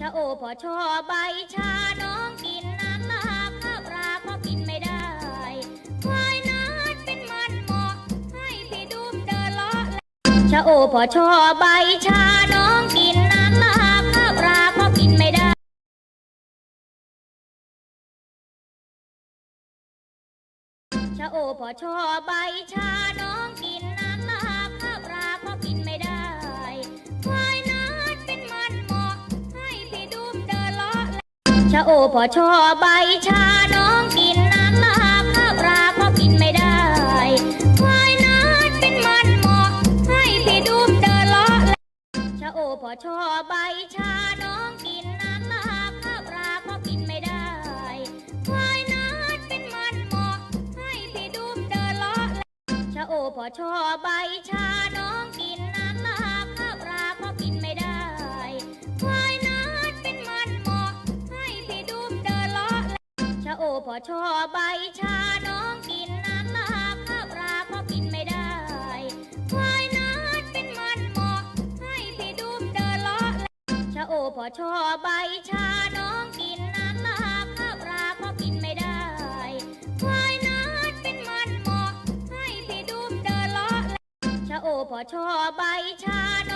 ชะโอพอชอใบชาน้องกินน้ำลาข้าวปลาก็กินไม่ได้ควายนัดเป็นมันเหมาะให้พี่ดุมเดินเลาะชะโอพอชอใบชาน้องกินน้ำลาข้าวปลาก็กินไม่ได้ชะโอพอชอใบชาน้อง ชะโอพอชอใบชาน้องกินน้ำลาข้าวปลาก็กินไม่ได้ควายนัดเป็นมันหมาะให้พี่ดุมเดินเลาะชะโอพอชอใบชาน้องกินน้ำลาข้าวปลาก็กินไม่ได้ควายนัดเป็นมันหมาะให้พี่ดุมเดินเลาะชะโอพอชอใบชาน้องกิน พอชอใบชาน้องกินน้ำลาข้าวปลาก็กินไม่ได้ควายนัดเป็นมันเหมาะให้พี่ดุมเดินเลาะชะโอพอชอใบชาน้องกินน้ำลาข้าวปลาก็กินไม่ได้ควายนัดเป็นมันเหมาะให้พี่ดุมเดินเลาะชะโอพอชอใบชาน้อง